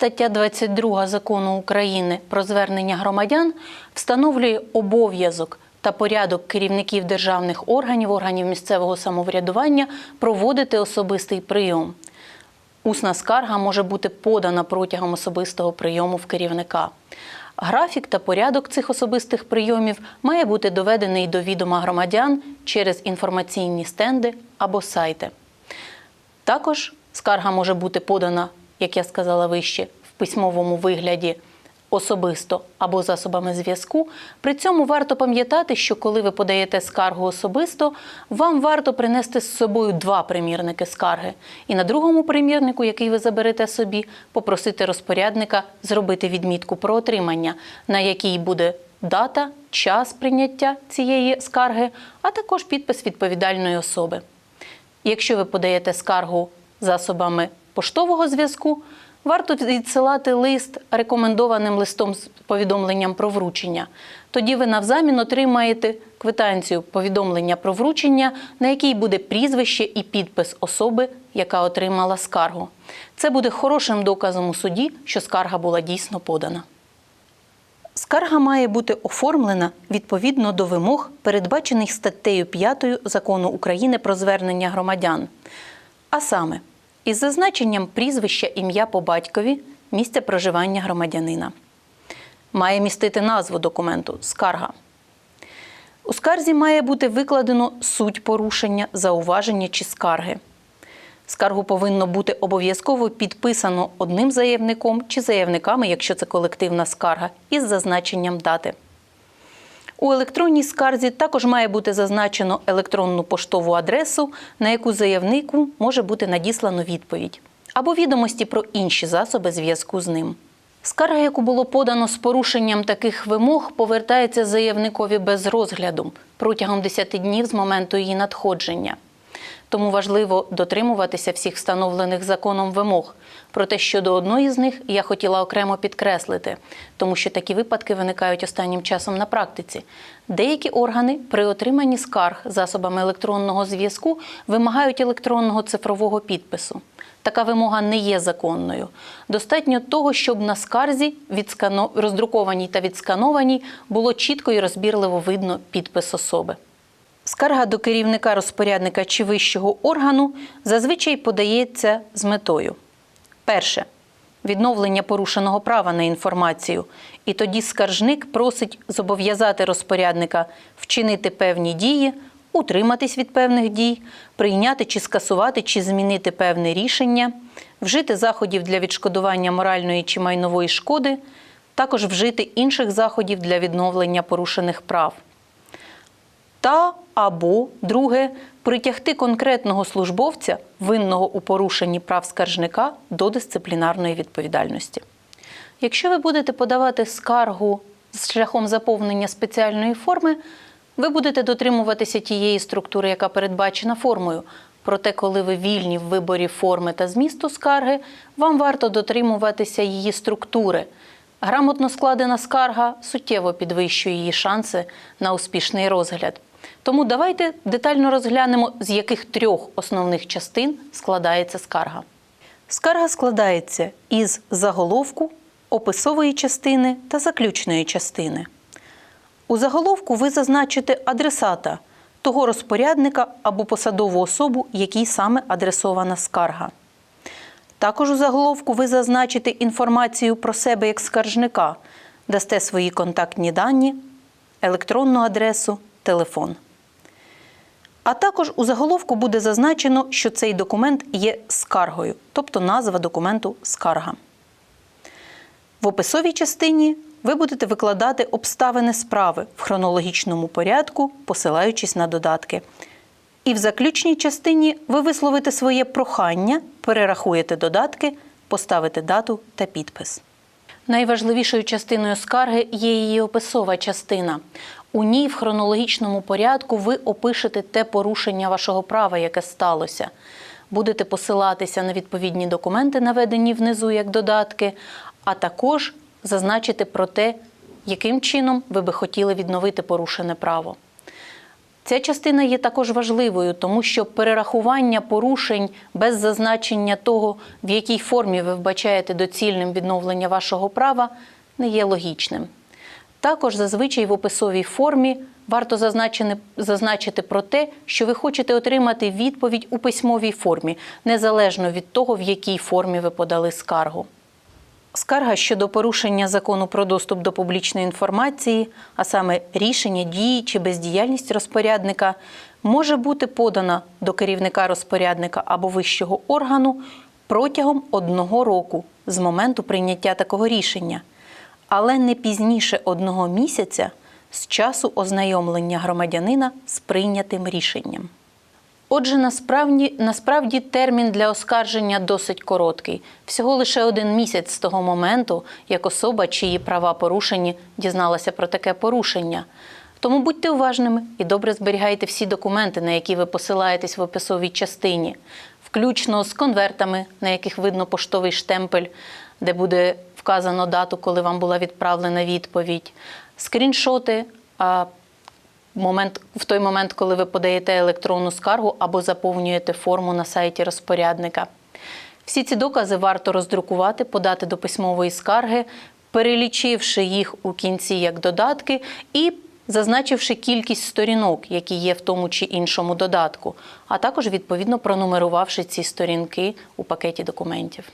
Стаття 22 закону України про звернення громадян встановлює обов'язок та порядок керівників державних органів, органів місцевого самоврядування проводити особистий прийом. Усна скарга може бути подана протягом особистого прийому в керівника. Графік та порядок цих особистих прийомів має бути доведений до відома громадян через інформаційні стенди або сайти. Також скарга може бути подана, як я сказала вище, в письмовому вигляді особисто або засобами зв'язку. При цьому варто пам'ятати, що коли ви подаєте скаргу особисто, вам варто принести з собою два примірники скарги. І на другому примірнику, який ви заберете собі, попросити розпорядника зробити відмітку про отримання, на якій буде дата, час прийняття цієї скарги, а також підпис відповідальної особи. Якщо ви подаєте скаргу засобами поштового зв'язку, варто відсилати лист рекомендованим листом з повідомленням про вручення. Тоді ви навзамін отримаєте квитанцію повідомлення про вручення, на якій буде прізвище і підпис особи, яка отримала скаргу. Це буде хорошим доказом у суді, що скарга була дійсно подана. Скарга має бути оформлена відповідно до вимог, передбачених статтею 5 закону України про звернення громадян. А саме, із зазначенням прізвища ім'я по батькові, місця проживання громадянина. Має містити назву документу скарга. У скарзі має бути викладено суть порушення, зауваження чи скарги. Скаргу повинно бути обов'язково підписано одним заявником чи заявниками, якщо це колективна скарга, із зазначенням дати. У електронній скарзі також має бути зазначено електронну поштову адресу, на яку заявнику може бути надіслано відповідь, або відомості про інші засоби зв'язку з ним. Скарга, яку було подано з порушенням таких вимог, повертається заявникові без розгляду протягом 10 днів з моменту її надходження. Тому важливо дотримуватися всіх встановлених законом вимог. Проте щодо одної з них я хотіла окремо підкреслити, тому що такі випадки виникають останнім часом на практиці. Деякі органи при отриманні скарг засобами електронного зв'язку вимагають електронного цифрового підпису. Така вимога не є законною. Достатньо того, щоб на скарзі відскано... роздрукованій та відсканованій було чітко і розбірливо видно підпис особи. Скарга до керівника розпорядника чи вищого органу зазвичай подається з метою. Перше відновлення порушеного права на інформацію. І тоді скаржник просить зобов'язати розпорядника вчинити певні дії, утриматись від певних дій, прийняти чи скасувати чи змінити певне рішення, вжити заходів для відшкодування моральної чи майнової шкоди, також вжити інших заходів для відновлення порушених прав та або друге притягти конкретного службовця, винного у порушенні прав скаржника, до дисциплінарної відповідальності. Якщо ви будете подавати скаргу з шляхом заповнення спеціальної форми, ви будете дотримуватися тієї структури, яка передбачена формою. Проте, коли ви вільні в виборі форми та змісту скарги, вам варто дотримуватися її структури. Грамотно складена скарга суттєво підвищує її шанси на успішний розгляд. Тому давайте детально розглянемо, з яких трьох основних частин складається скарга. Скарга складається із заголовку, описової частини та заключної частини. У заголовку ви зазначите адресата того розпорядника або посадову особу, якій саме адресована скарга. Також у заголовку ви зазначите інформацію про себе як скаржника, дасте свої контактні дані, електронну адресу, телефон. А також у заголовку буде зазначено, що цей документ є скаргою, тобто назва документу скарга. В описовій частині ви будете викладати обставини справи в хронологічному порядку, посилаючись на додатки. І в заключній частині ви висловите своє прохання, перерахуєте додатки, поставите дату та підпис. Найважливішою частиною скарги є її описова частина. У ній в хронологічному порядку ви опишете те порушення вашого права, яке сталося. Будете посилатися на відповідні документи, наведені внизу як додатки, а також зазначити про те, яким чином ви би хотіли відновити порушене право. Ця частина є також важливою, тому що перерахування порушень без зазначення того, в якій формі ви вбачаєте доцільним відновлення вашого права, не є логічним. Також зазвичай в описовій формі варто зазначити про те, що ви хочете отримати відповідь у письмовій формі, незалежно від того, в якій формі ви подали скаргу. Скарга щодо порушення закону про доступ до публічної інформації, а саме рішення дії чи бездіяльність розпорядника, може бути подана до керівника розпорядника або вищого органу протягом одного року з моменту прийняття такого рішення, але не пізніше одного місяця з часу ознайомлення громадянина з прийнятим рішенням. Отже, насправді, насправді термін для оскарження досить короткий всього лише один місяць з того моменту, як особа, чиї права порушені, дізналася про таке порушення. Тому будьте уважними і добре зберігайте всі документи, на які ви посилаєтесь в описовій частині, включно з конвертами, на яких видно поштовий штемпель, де буде вказано дату, коли вам була відправлена відповідь, скріншоти. Момент, в той момент, коли ви подаєте електронну скаргу або заповнюєте форму на сайті розпорядника. Всі ці докази варто роздрукувати, подати до письмової скарги, перелічивши їх у кінці як додатки і зазначивши кількість сторінок, які є в тому чи іншому додатку, а також відповідно пронумерувавши ці сторінки у пакеті документів.